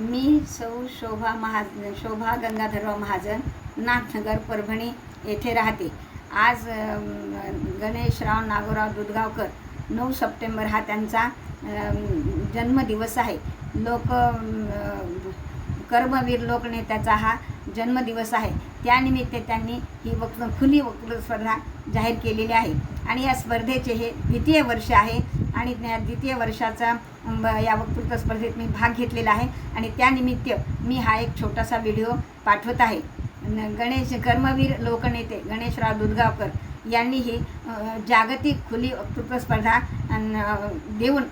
मी सौ शोभा महा शोभा गंगाधरराव महाजन नाथनगर परभणी येथे राहते. आज गणेशराव नागोराव दुधगावकर नऊ सप्टेंबर हा त्यांचा जन्मदिवस आहे. लोक कर्मवीर लोकनेत्याचा हा जन्मदिवस आहे. त्यानिमित्त त्यांनी ही वक्त खुली वक्तृत्व स्पर्धा जाहीर केलेली आहे. आणि या स्पर्धेचे हे द्वितीय वर्ष आहे. आणि द्वितीय वर्षाचा या वक्तृत्व स्पर्धेत मी भाग घेतलेला आहे. आणि त्यानिमित्त मी हा एक छोटासा व्हिडिओ पाठवत आहे. गणेश कर्मवीर लोकनेते गणेशराव दुधगावकर यांनी ही जागतिक खुली वक्तृत्व स्पर्धा देऊन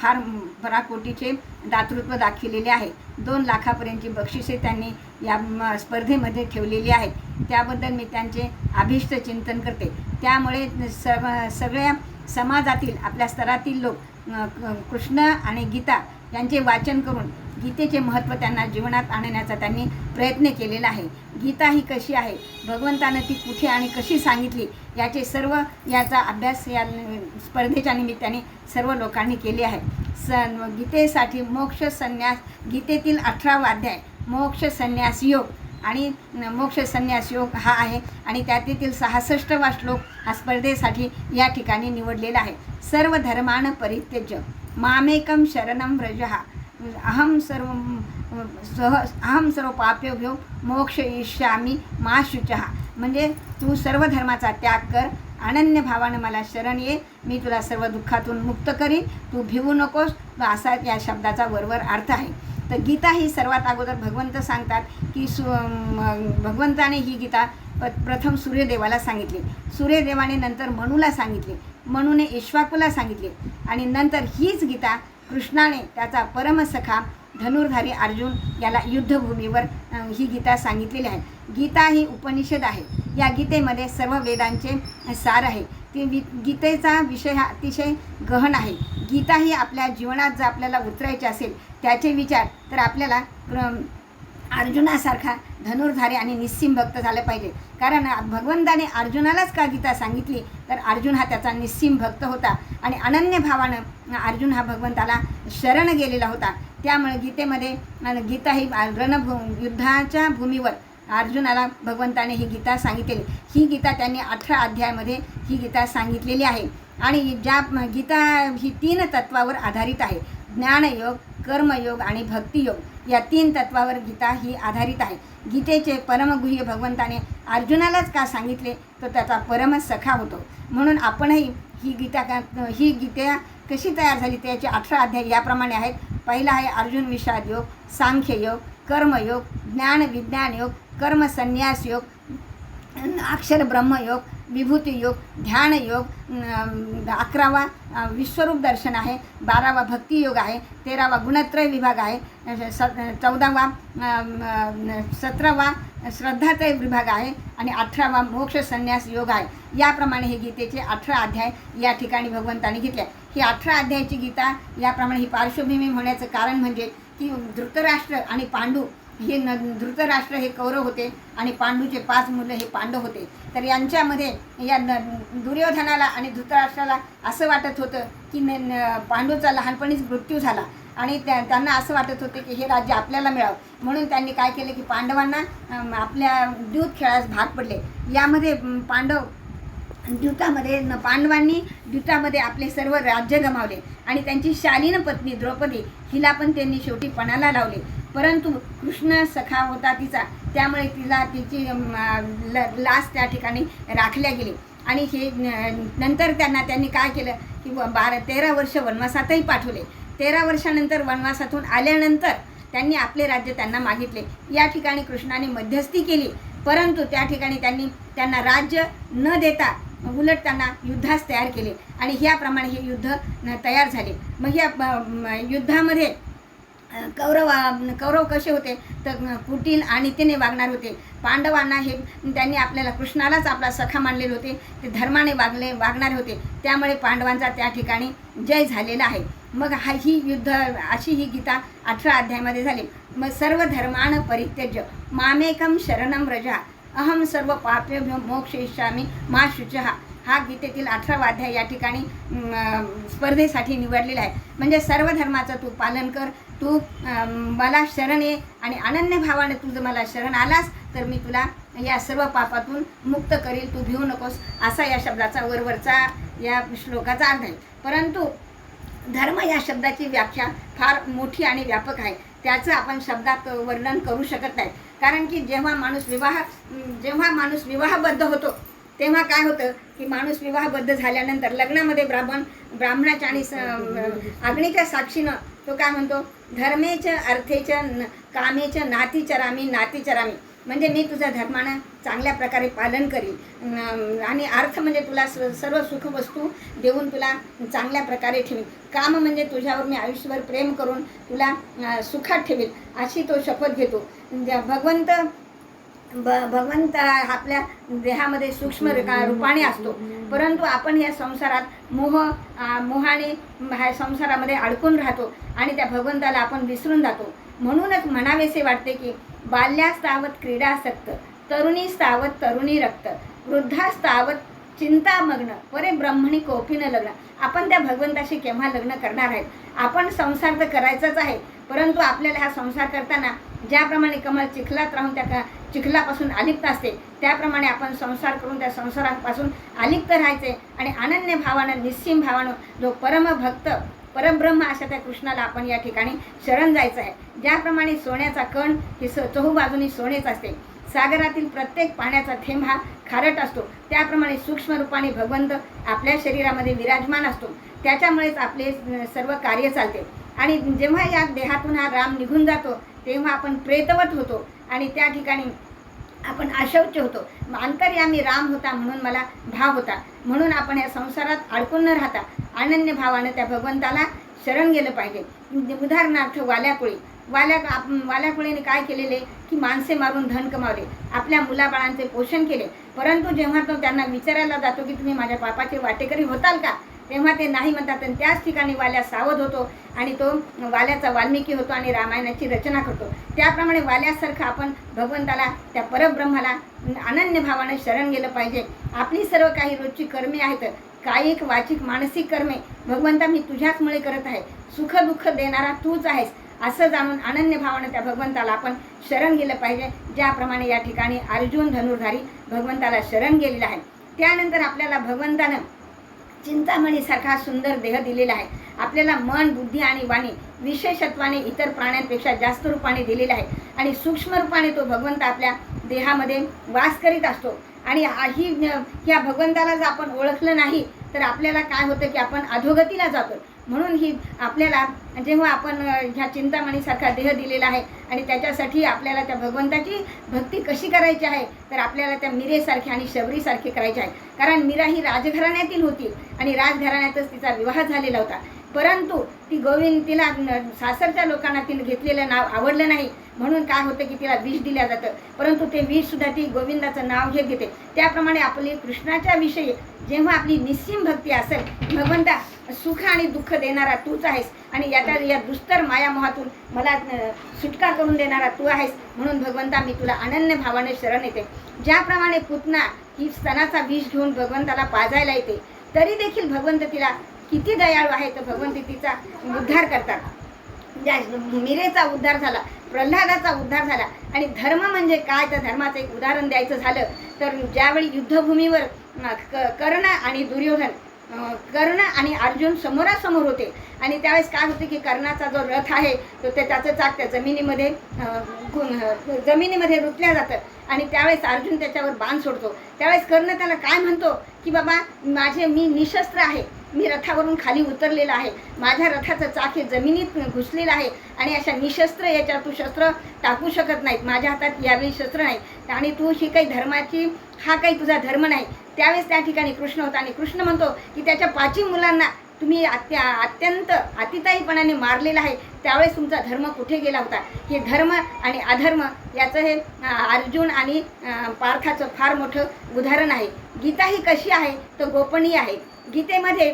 फार पराकोटीचे दातृत्व दाखविलेले आहे. दोन लाखापर्यंतची बक्षिसे त्यांनी या स्पर्धेमध्ये ठेवलेली आहेत. त्याबद्दल मी त्यांचे अभिष्ट चिंतन करते. त्यामुळे सर्व सगळ्या समाजातील आपल्या स्तरातील लोक कृष्ण आणि गीता यांचे वाचन करून गीतेचे महत्त्व त्यांना जीवनात आणण्याचा त्यांनी प्रयत्न केलेला आहे. गीता ही कशी आहे? भगवंतानं ती कुठे आणि कशी सांगितली? याचे सर्व याचा अभ्यास या स्पर्धेच्या निमित्ताने सर्व लोकांनी केले आहे. स गीतेसाठी मोक्ष संन्यास गीतेतील अठरा वाध्याय मोक्ष संन्यास योग. आणि न- मोक्ष संन्यास योग हा आहे. आणि त्यातील सहासष्टवा श्लोक हा स्पर्धेसाठी या ठिकाणी निवडलेला आहे. सर्व धर्मान परित्यज्य मामेकम शरणम व्रजहा अहम सर्व सह अहम सर्व पाप्योभ्यो मोक्ष इष्यामी मा शुचहा म्हणजे तू सर्व धर्माचा त्याग कर. अनन्य भावानं मला शरण ये. मी तुला सर्व दुःखातून मुक्त करीन. तू भिवू नकोस. असा या शब्दाचा वरवर अर्थ आहे. तर गीता ही सर्वात अगोदर भगवंत सांगतात की सु भगवंताने ही गीता प प्रथम सूर्यदेवाला सांगितली. सूर्यदेवाने नंतर मनूला सांगितले. मनूने इश्वाकूला सांगितले. आणि नंतर हीच गीता कृष्णाने त्याचा परमसखा धनुर्धारी अर्जुन याला युद्धभूमीवर ही गीता सांगितलेली आहे. गीता ही उपनिषद आहे. या गीतेमध्ये सर्व वेदांचे सार आहे. ती वि गीतेचा विषय हा अतिशय गहन आहे. गीता ही आपल्या जीवनात जर आपल्याला उतरायची असेल त्याचे विचार तर आपल्याला अर्जुनासारखा धनुर्धारी आणि निस्सिम भक्त झालं पाहिजे. कारण भगवंताने अर्जुनालाच का गीता सांगितली? तर अर्जुन हा त्याचा निस्सिम भक्त होता आणि अनन्य भावानं अर्जुन हा भगवंताला शरण गेलेला होता. त्यामुळे गीतेमध्ये गीता ही रणभू युद्धाच्या भूमीवर अर्जुनाला भगवंताने ही गीता सांगितलेली. ही गीता त्यांनी अठरा अध्यायामध्ये ही गीता सांगितलेली आहे. आणि ज्या गीता ही तीन तत्वावर आधारित आहे. ज्ञानयोग कर्मयोग आणि भक्तियोग या तीन तत्वावर गीता ही आधारित आहे. गीतेचे परमगुह्य भगवंताने अर्जुनालाच का सांगितले? तर त्याचा परम सखा होतो. म्हणून आपणही ही गीता का ही गीता कशी तयार झाली? त्याचे अठरा अध्याय याप्रमाणे आहेत. पहिला आहे अर्जुन विषाद योग सांख्ययोग कर्मयोग ज्ञान विज्ञान योग कर्म संन्यास योग अक्षर ब्रह्मयोग विभूती योग अकरावा विश्वरूप दर्शन आहे बारावा भक्तियोग आहे तेरावा गुणत्रय विभाग आहे स चौदावा सतरावा श्रद्धात्रय विभाग आहे आणि अठरावा मोक्ष संन्यास योग आहे याप्रमाणे हे गीतेचे अठरा अध्याय या ठिकाणी भगवंताने घेतले आहे. ही अठरा अध्यायाची गीता याप्रमाणे ही पार्श्वभूमी होण्याचं कारण म्हणजे की धृतराष्ट्र आणि पांडू हे न धृतराष्ट्र हे कौरव होते आणि पांडूचे पाच मुलं हे पांडव होते. तर यांच्यामध्ये या न दुर्योधनाला आणि धृतराष्ट्राला असं वाटत होतं की न न- पांडूचा लहानपणीच मृत्यू झाला. आणि त्या त्यांना असं वाटत होते की हे राज्य आपल्याला मिळावं. म्हणून त्यांनी काय केलं की पांडवांना आपल्या द्यूत खेळास भाग पडले. यामध्ये पांडव द्युतामध्ये न पांडवांनी द्युतामध्ये आपले सर्व राज्य गमावले. आणि त्यांची शालीन पत्नी द्रौपदी हिला पण त्यांनी शेवटी पणाला लावले. परंतु कृष्ण सखा होता तिचा त्यामुळे तिला तिची ल लास त्या ठिकाणी राखल्या गेली. आणि हे न- नंतर त्यांना त्यांनी काय केलं की बारा तेरा वर्ष वनवासातही पाठवले. तेरा वर्षानंतर वनवासातून आल्यानंतर त्यांनी आपले राज्य त्यांना मागितले. या ठिकाणी कृष्णाने मध्यस्थी केली. परंतु त्या ठिकाणी त्यांनी त्यांना राज्य न देता उलट त्यांना युद्धास तयार केले. आणि ह्याप्रमाणे हे युद्ध न- तयार झाले. मग ह्या युद्धामध्ये कौरव कौरव कसे होते? तर कुटील आणि तिने वागणार होते. पांडवांना हे त्यांनी आपल्याला कृष्णालाच आपला सखा मानलेले होते. ते धर्माने वागले वागणारे होते. त्यामुळे पांडवांचा त्या ठिकाणी जय झालेला आहे. मग हा ही युद्ध अशी ही गीता अठरा अध्यायामध्ये झाली. मग सर्व धर्मान परित्यज्य. मामेकम शरणम रजा अहम सर्व पापेभ्यो मोक्ष इच्छामी मा शुचहा हा गीतेतील अठरावा अध्याय या ठिकाणी स्पर्धेसाठी निवडलेला आहे. म्हणजे सर्व धर्माचं तू पालन कर तू मला शरण ये आणि अनन्य भावाने तू जर मला शरण आलास तर मी तुला या सर्व पापातून मुक्त करील तू भिवू नकोस असा या शब्दाचा वरवरचा या श्लोकाचा अर्थ आहे. परंतु धर्म या शब्दाची व्याख्या फार मोठी आणि व्यापक आहे. त्याचं आपण शब्दात वर्णन करू शकत नाही. कारण की जेव्हा माणूस विवाह जेव्हा माणूस विवाहबद्ध होतो तेव्हा काय होतं की माणूस विवाहबद्ध झाल्यानंतर लग्नामध्ये ब्राह्मण ब्राह्मणाच्या आणि स- अग्नीच्या साक्षीनं तो काय म्हणतो धर्मेच अर्थेच न- कामेच नातीचरामी नातीचरामी. म्हणजे मी तुझ्या धर्मानं चांगल्या प्रकारे पालन करीन. आणि अर्थ म्हणजे तुला स- सर्व सुखवस्तू देऊन तुला चांगल्या प्रकारे ठेवीन. काम म्हणजे तुझ्यावर मी आयुष्यभर प्रेम करून तुला सुखात ठेवेल अशी तो शपथ घेतो. ज्या- भगवंत ब भगवंत आपल्या देहामध्ये सूक्ष्म रूपाने असतो. परंतु आपण या संसारात मोह मोहाने ह्या संसारामध्ये अडकून राहतो आणि त्या भगवंताला आपण विसरून जातो. म्हणूनच म्हणावेसे वाटते की बाल्यास्तावत क्रीडासक्त तरुणी तरुणीस्तावत तरुणी रक्त वृद्धास्तावत चिंतामग्न परे ब्रह्मणी कोपीनं लग्न. आपण त्या भगवंताशी केव्हा लग्न करणार आहेत? आपण संसार तर करायचाच आहे परंतु आपल्याला हा संसार करताना ज्याप्रमाणे कमळ चिखलात राहून त्या चिखलापासून अलिप्त असते त्याप्रमाणे आपण संसार करून त्या संसारापासून अलिप्त राहायचे आणि अनन्य भावानं निस्सीम भावानं जो परमभक्त परब्रह्म अशा त्या कृष्णाला आपण या ठिकाणी शरण जायचं आहे. ज्याप्रमाणे सोन्याचा कण हे स चहूबाजूनी सोनेच असते. सागरातील प्रत्येक पाण्याचा थेंब हा खारट असतो. त्याप्रमाणे सूक्ष्म रूपाने भगवंत आपल्या शरीरामध्ये विराजमान असतो. त्याच्यामुळेच आपले सर्व कार्य चालते. आणि जेव्हा या देहातून हा राम निघून जातो तेव्हा आपण प्रेतवत होतो. आणि त्या ठिकाणी आपण अशौच होतो. अंतर्यामी राम होता म्हणून मला भाव होता. म्हणून आपण या संसारात अडकून न राहता अनन्य भावानं त्या भगवंताला शरण गेलं पाहिजे. उदाहरणार्थ वाल्याकुळी. वाल्या आप- वाल्याकुळीने काय केलेले? की माणसे मारून धन कमावले. आपल्या मुलाबाळांचे पोषण केले. परंतु जेव्हा तो त्यांना विचारायला जातो की तुम्ही माझ्या पापाचे वाटेकरी होताल का? तेव्हा ते नाही म्हणतात आणि त्याच ठिकाणी वाल्या सावध होतो आणि तो वाल्याचा वाल्मिकी होतो आणि रामायणाची रचना करतो. त्याप्रमाणे वाल्यासारखं आपण भगवंताला त्या परब्रह्माला अनन्य भावाने शरण गेलं पाहिजे. आपली सर्व काही रोजची कर्मे आहेत. कायिक वाचिक मानसिक कर्मे. भगवंता मी तुझ्याचमुळे करत आहे. सुख दुःख देणारा तूच आहेस. असं जाणून अनन्य भावानं त्या भगवंताला आपण शरण गेलं पाहिजे. ज्याप्रमाणे या ठिकाणी अर्जुन धनुर्धारी भगवंताला शरण गेलेलं आहे. त्यानंतर आपल्याला भगवंतानं चिंतामणीसारखा सुंदर देह दिलेला आहे. आपल्याला मन बुद्धी आणि वाणी विशेषत्वाने इतर प्राण्यांपेक्षा जास्त रूपाने दिलेला आहे. आणि सूक्ष्म रूपाने तो भगवंत आपल्या देहामध्ये वास करीत असतो. आणि ही ह्या भगवंताला जर आपण ओळखलं नाही तर आपल्याला काय होतं की आपण अधोगतीला जातो म्हणून ही आपल्याला जेव्हा आपण ह्या चिंतामणीसारखा देह दिलेला आहे आणि त्याच्यासाठी आपल्याला त्या भगवंताची भक्ती कशी करायची आहे तर आपल्याला त्या मिरेसारखी आणि शबरीसारखी करायची आहे. कारण मीरा ही राजघराण्यातील होती आणि राजघराण्यातच तिचा विवाह झालेला होता. परंतु ती गोविंद तिला सासरच्या लोकांना तिने घेतलेलं नाव आवडलं नाही. म्हणून काय होतं की तिला विष दिल्या जातं. परंतु ते विष सुद्धा ती गोविंदाचं नाव घेत घेते. त्याप्रमाणे आपली कृष्णाच्या विषयी जेव्हा आपली निस्सीम भक्ती असेल भगवंता सुख आणि दुःख देणारा तूच आहेस. आणि याच्या या दुस्तर मायामोहातून मला सुटका करून देणारा तू आहेस. म्हणून भगवंता मी तुला अनन्य भावाने शरण येते. ज्याप्रमाणे पुतना ही स्तनाचा विष घेऊन भगवंताला पाजायला येते तरी देखील भगवंत तिला किती दयाळू आहे तर भगवंत तिचा उद्धार करतात. ज्या मिरेचा उद्धार झाला. प्रल्हादाचा उद्धार झाला. आणि धर्म म्हणजे काय? तर धर्माचं एक उदाहरण द्यायचं झालं तर ज्यावेळी युद्धभूमीवर क- कर्ण आणि दुर्योधन कर्ण आणि अर्जुन समोरासमोर होते. आणि त्यावेळेस काय होते की कर्णाचा जो रथ आहे तो ते त्याचं चाक त्या जमिनीमध्ये गु- जमिनीमध्ये रुतल्या जातं. आणि त्यावेळेस अर्जुन त्याच्यावर बाण सोडतो. त्यावेळेस कर्ण त्याला काय म्हणतो? की बाबा माझे मी निशस्त्र आहे. मी रथावरून खाली उतरलेला आहे. माझ्या रथाचं चाक हे जमिनीत घुसलेलं आहे आणि अशा निशस्त्र याच्यावर तू शस्त्र टाकू शकत नाहीत. माझ्या हातात यावेळी शस्त्र नाही. आणि तू ही काही धर्माची हा काही तुझा धर्म नाही. त्यावेळेस त्या ठिकाणी कृष्ण होता आणि कृष्ण म्हणतो की त्याच्या पाचवी मुलांना तुम्ही अत्या अत्यंत अतिताईपणाने मारलेला आहे. त्यावेळेस तुमचा धर्म कुठे गेला होता? हे धर्म आणि अधर्म याचं हे अर्जुन आणि पार्थाचं फार मोठं उदाहरण आहे. गीता ही कशी आहे? तर गोपनीय आहे. गीतेमध्ये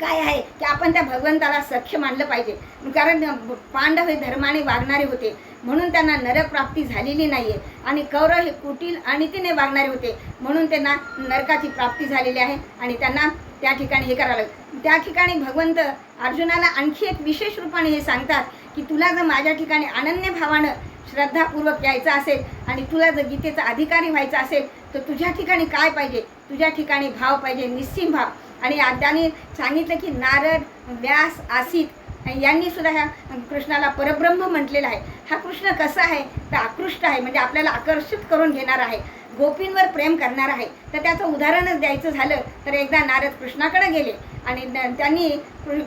काय आहे की आपण त्या भगवंताला सख्य मानलं पाहिजे. कारण पांडव हे धर्माने वागणारे होते. म्हणून त्यांना नरक प्राप्ती झालेली नाही आहे आणि कौरव हे कुटील अनितीने वागणारे होते. म्हणून त्यांना नरकाची प्राप्ती झालेली आहे. आणि त्यांना त्या ठिकाणी हे करावं लागलं. त्या ठिकाणी भगवंत अर्जुनाला आणखी एक विशेष रूपाने हे सांगतात की तुला जर माझ्या ठिकाणी अनन्य भावानं श्रद्धापूर्वक यायचं असेल आणि तुला जर गीतेचा अधिकारी व्हायचा असेल तर तुझ्या ठिकाणी काय पाहिजे? तुझ्या ठिकाणी भाव पाहिजे निस्सिम भाव. आणि त्याने त्यांनी सांगितलं की नारद व्यास आसित यांनी सुद्धा ह्या कृष्णाला परब्रह्म म्हटलेला आहे. हा कृष्ण कसा आहे? तर आकृष्ट आहे म्हणजे आपल्याला आकर्षित करून घेणार आहे. गोपींवर प्रेम करणार आहे. तर त्याचं उदाहरणच द्यायचं झालं तर एकदा नारद कृष्णाकडे गेले आणि त्यांनी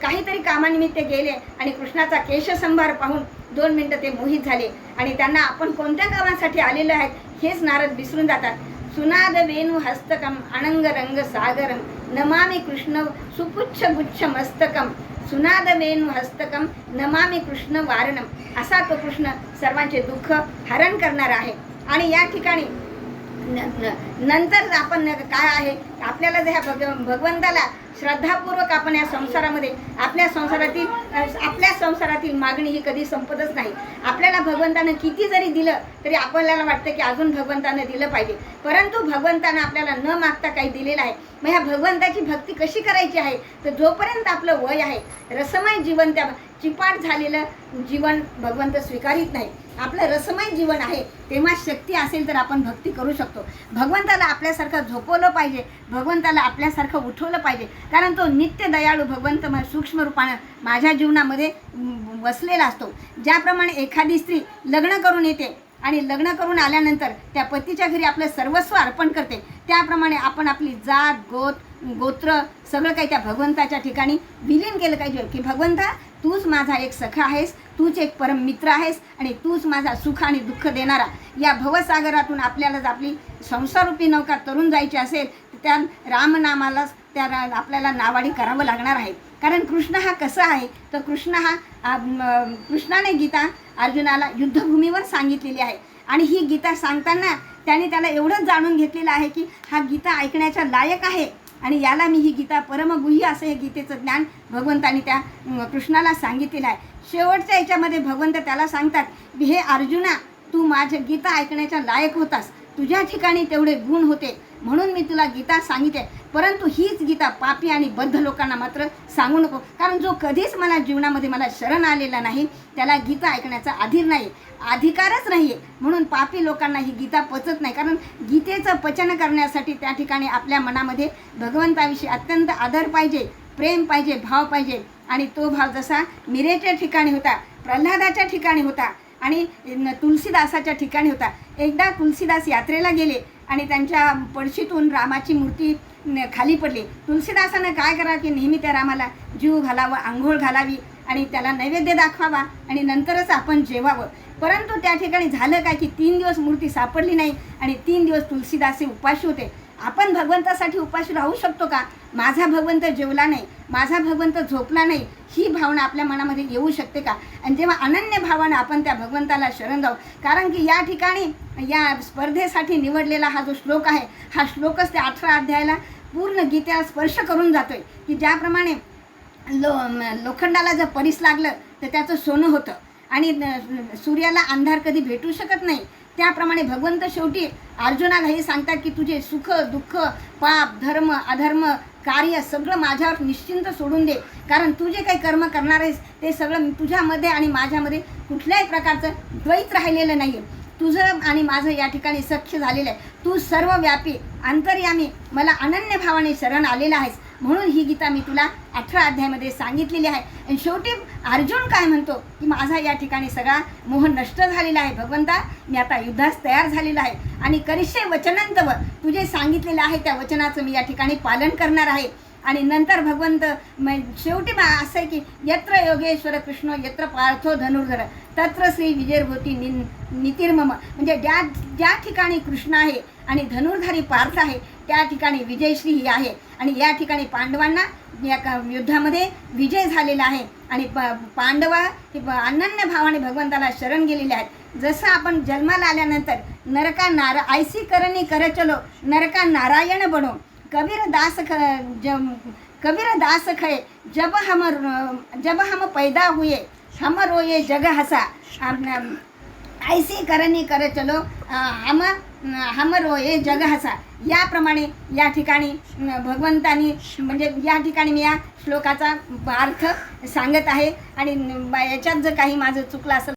काहीतरी कामानिमित्त गेले आणि कृष्णाचा केशसंभार पाहून दोन मिनटं ते मोहित झाले. आणि त्यांना आपण कोणत्या कामासाठी आलेलो आहेत हेच नारद विसरून जातात. सुनाद वेणू हस्तकम अनंग रंग सागरम नमामि कृष्ण सुपुच्छ गुच्छ मस्तकम सुनाद वेणू हस्तकम नमामि कृष्ण वारणम असा तो कृष्ण सर्वांचे दुःख हरण करणार आहे. आणि या ठिकाणी न- न- नंतर आपण काय आहे? आपल्याला जर ह्या भग भगवंताला श्रद्धापूर्वक आपण या संसारामध्ये आपल्या संसारातील आपल्या संसारातील मागणी ही कधी संपतच नाही. आपल्याला भगवंतानं किती जरी दिलं तरी आपल्याला वाटतं की अजून भगवंतानं दिलं पाहिजे. परंतु भगवंतानं आपल्याला न मागता काही दिलेलं आहे. मग ह्या भगवंताची भक्ती कशी करायची आहे? तर जोपर्यंत आपलं वय आहे रसमय जीवन त्या चिपाट झालेलं जीवन भगवंत स्वीकारित नाही. आपलं रसमय जीवन आहे तेव्हा शक्ती असेल तर आपण भक्ती करू शकतो. भगवंताला आपल्यासारखं झोपवलं पाहिजे भगवंताला आपल्यासारखं उठवलं पाहिजे. कारण तो नित्य दयाळू भगवंत म- सूक्ष्म रूपानं माझ्या जीवनामध्ये वसलेला असतो. ज्याप्रमाणे एखादी स्त्री लग्न करून येते आणि लग्न करून आल्यानंतर त्या पतीच्या घरी आपलं सर्वस्व अर्पण करते. त्याप्रमाणे आपण आपली जात गोत गोत्र सगळं काही त्या भगवंताच्या ठिकाणी विलीन केलं पाहिजे. की भगवंता तूच माझा एक सखा आहेस तूच एक परम मित्र आहेस आणि तूच माझा सुख आणि दुःख देणारा. या भवसागरातून आपल्याला जर आपली संसारूपी नौका तरुण जायची असेल तर त्या रामनामालाच त्या आपल्याला नावाडी करावं लागणार आहे. कारण कृष्ण हा कसा आहे? तर कृष्ण हा कृष्णाने गीता अर्जुनाला युद्धभूमीवर सांगितलेली आहे. आणि ही गीता सांगताना त्याने त्याला एवढंच जाणून घेतलेलं आहे की हा गीता ऐकण्याच्या लायक आहे. आणि याला मी ही गीता परमगुही असं हे गीतेचं ज्ञान भगवंतानी त्या कृष्णाला सांगितलेलं आहे. शेवटच्या याच्यामध्ये भगवंत त्याला सांगतात की हे अर्जुना तू माझ्या गीता ऐकण्याच्या लायक होतास. तुझ्या ठिकाणी तेवढे गुण होते. म्हणून मी तुला गीता सांगितले. परंतु हीच गीता पापी आणि बद्ध लोकांना मात्र सांगू नको. कारण जो कधीच मला जीवनामध्ये मला शरण आलेला नाही त्याला गीता ऐकण्याचा अधीर नाही अधिकारच नाही आहे म्हणून पापी लोकांना ही गीता पचत नाही. कारण गीतेचं पचन करण्यासाठी त्या ठिकाणी आपल्या मनामध्ये भगवंताविषयी अत्यंत आदर पाहिजे प्रेम पाहिजे भाव पाहिजे. आणि तो भाव जसा मिरेच्या ठिकाणी होता प्रल्हादाच्या ठिकाणी होता आणि तुलसीदासाच्या ठिकाणी होता. एकदा तुलसीदास यात्रेला गेले आणि त्यांच्या पडशीतून रामाची मूर्ती न- खाली पडली. तुलसीदासानं काय करावं की नेहमी त्या रामाला जीव घालावं आंघोळ घालावी आणि त्याला नैवेद्य दाखवावा आणि नंतरच आपण जेवावं. परंतु त्या ठिकाणी झालं काय की तीन दिवस मूर्ती सापडली नाही आणि तीन दिवस तुलसीदास उपाशी होते. आपण भगवंतासाठी उपाशी राहू शकतो का? माझा भगवंत जेवला नाही माझा भगवंत झोपला नाही ही भावना आपल्या मनामध्ये येऊ शकते का? आणि जेव्हा अनन्य भावानं आपण त्या भगवंताला शरण जाऊ कारण की या ठिकाणी या स्पर्धेसाठी निवडलेला हा जो श्लोक आहे हा श्लोकच त्या अठरा अध्यायाला पूर्ण गीतेला स्पर्श करून जातो आहे की ज्याप्रमाणे लो लोखंडाला जर परीस लागलं तर त्याचं सोनं होतं. आणि सूर्याला अंधार कधी भेटू शकत नाही. त्याप्रमाणे भगवंत शेवटी अर्जुनाला हे सांगतात की तुझे सुख दुःख पाप धर्म अधर्म कार्य सगळं माझ्यावर निश्चिंत सोडून दे. कारण तू जे काही कर्म करणार आहेस ते सगळं तुझ्यामध्ये आणि माझ्यामध्ये कुठल्याही प्रकारचं द्वैत राहिलेलं नाही आहे तुझं आणि माझं या ठिकाणी सख्य झालेलं आहे. तू सर्व व्यापी अंतर्यामी मला अनन्य भावाने शरण आलेला आहेस. म्हणून ही गीता मी तुला अठरा अध्यायामध्ये सांगितलेली आहे. आणि शेवटी अर्जुन काय म्हणतो? की माझा या ठिकाणी सगळा मोह नष्ट झालेला आहे. भगवंता मी आता युद्धास तयार झालेला आहे. आणि करिष्य वचनांतव तुझे सांगितलेलं आहे त्या वचनाचं मी या ठिकाणी पालन करणार आहे. आणि नंतर भगवंत शेवटी असं आहे की यत्र योगेश्वर कृष्ण यत्र पार्थो धनुर्धर. तत्र श्री विजयभूती नि नितिर्मम म्हणजे ज्या ज्या ठिकाणी कृष्ण आहे आणि धनुर्धारी पार्थ आहे त्या ठिकाणी विजयश्री ही आहे. आणि या ठिकाणी पांडवांना या युद्धामध्ये विजय झालेला आहे. आणि प पांडव हे अनन्य भावाने भगवंताला शरण गेलेले आहेत. जसं आपण जन्माला आल्यानंतर नरका नारा आयसी करणी कर चलो नरका नारायण बनो. कबीर दास ख जम कबीर दास खय जब हम जब हम पैदा हुए हमरो ये जग हसा। ऐसे करणी कर चलो। हम हमरो ये जग हसा। याप्रमाणे या ठिकाणी भगवंतानी म्हणजे या ठिकाणी मी या श्लोकाचा अर्थ सांगत आहे. आणि याच्यात जर काही माझं चुकलं असेल